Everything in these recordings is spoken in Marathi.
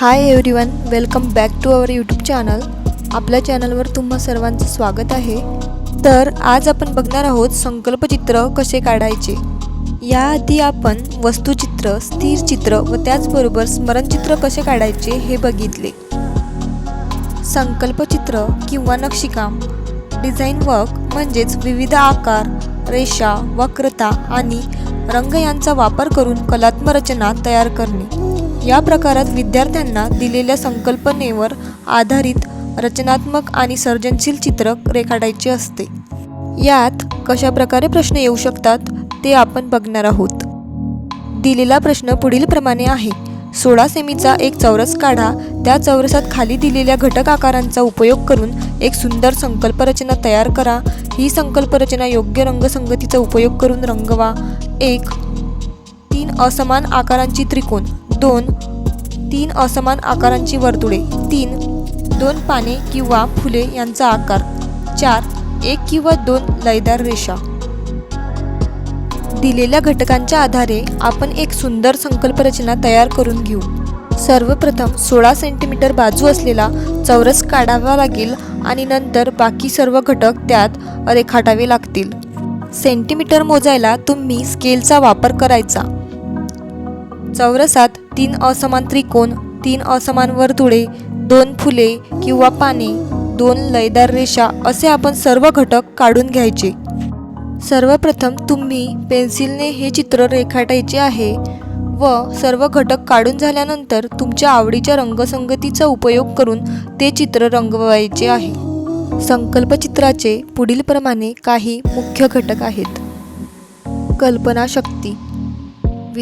Hi everyone welcome back to our YouTube channel आपल्या चॅनलवर तुम्हा सर्वांचं स्वागत आहे. तर आज आपण बघणार आहोत संकल्पचित्र कसे काढायचे. याआधी आपण वस्तुचित्र स्थिर चित्र व त्याचबरोबर स्मरणचित्र कसे काढायचे हे बघितले. संकल्पचित्र किंवा नक्षीकाम. डिझाईन वर्क म्हणजेच विविध आकार रेषा वक्रता आणि रंग यांचा वापर करून कलात्मक रचना तयार करणे. या प्रकारात विद्यार्थ्यांना दिलेल्या संकल्पनेवर आधारित रचनात्मक आणि सर्जनशील चित्र रेखाटायचे असते. यात कशा प्रकारे प्रश्न येऊ शकतात ते आपण बघणार आहोत. दिलेला प्रश्न पुढील प्रमाणे आहे. सोळा सेमीचा एक चौरस काढा. त्या चौरसात खाली दिलेल्या घटक आकारांचा उपयोग करून एक सुंदर संकल्परचना तयार करा. ही संकल्परचना योग्य रंगसंगतीचा उपयोग करून रंगवा. एक तीन असमान आकारांची त्रिकोण. दोन तीन असमान आकारांची वर्तुळे. तीन दोन पाने किंवा फुले यांचा आकार. चार एक किंवा दोन लयदार रेषा. दिलेल्या घटकांच्या आधारे आपण एक सुंदर संकल्परचना तयार करून घेऊ. सर्वप्रथम सोळा सेंटीमीटर बाजू असलेला चौरस काढावा लागेल आणि नंतर बाकी सर्व घटक त्यात रेखाटावे लागतील. सेंटीमीटर मोजायला तुम्ही स्केलचा वापर करायचा. चौरसात तीन असमान त्रिकोण तीन असमान वर्तुळे दोन फुले किंवा पाने दोन लयदार रेषा असे आपण सर्व घटक काढून घ्यायचे. सर्वप्रथम तुम्ही पेन्सिलने हे चित्र रेखाटायचे आहे व सर्व घटक काढून झाल्यानंतर तुमच्या आवडीच्या रंगसंगतीचा उपयोग करून ते चित्र रंगवायचे आहे. संकल्पचित्राचे पुढीलप्रमाणे काही मुख्य घटक आहेत. कल्पनाशक्ती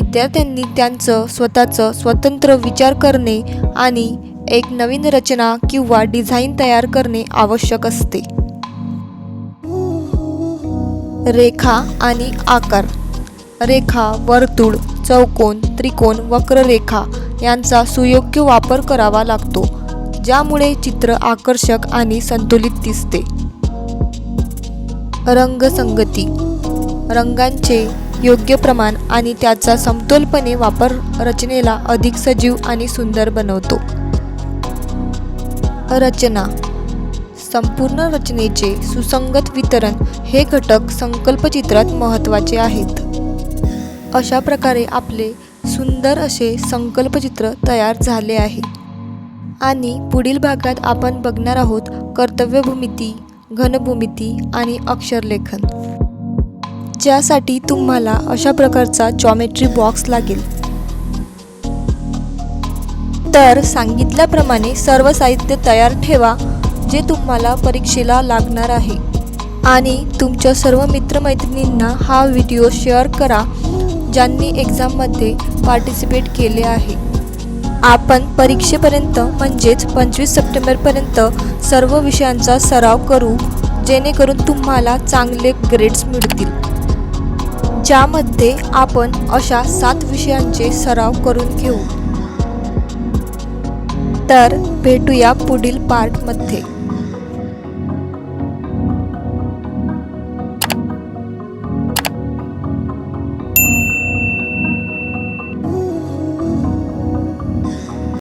विद्यार्थ्यांनी त्यांचं स्वतःचं स्वतंत्र विचार करणे आणि एक नवीन रचना किंवा डिझाईन तयार करणे आवश्यक असते. रेखा आणि आकार. रेखा वर्तुळ चौकोन त्रिकोण वक्ररेखा यांचा सुयोग्य वापर करावा लागतो ज्यामुळे चित्र आकर्षक आणि संतुलित दिसते. रंगसंगती. रंगांचे योग्य प्रमाण आणि त्याचा समतोलपणे वापर रचनेला अधिक सजीव आणि सुंदर बनवतो. रचना. संपूर्ण रचनेचे सुसंगत वितरण हे घटक संकल्पचित्रात महत्त्वाचे आहेत. अशा प्रकारे आपले सुंदर असे संकल्पचित्र तयार झाले आहे. आणि पुढील भागात आपण बघणार आहोत कर्तव्यभूमिती घनभूमिती आणि अक्षरलेखन. ज्यासाठी तुम्हाला अशा प्रकारचा जॉमेट्री बॉक्स लागेल. तर सांगितल्याप्रमाणे सर्व साहित्य तयार ठेवा जे तुम्हाला परीक्षेला लागणार आहे. आणि तुमच्या सर्व मित्रमैत्रिणींना हा व्हिडिओ शेअर करा ज्यांनी एक्झाममध्ये पार्टिसिपेट केले आहे. आपण परीक्षेपर्यंत म्हणजेच पंचवीस सप्टेंबरपर्यंत सर्व विषयांचा सराव करू जेणेकरून तुम्हाला चांगले ग्रेड्स मिळतील. ज्यामध्ये आपण अशा सात विषयांचे सराव करून घेऊ. तर भेटूया पुढील पार्टमध्ये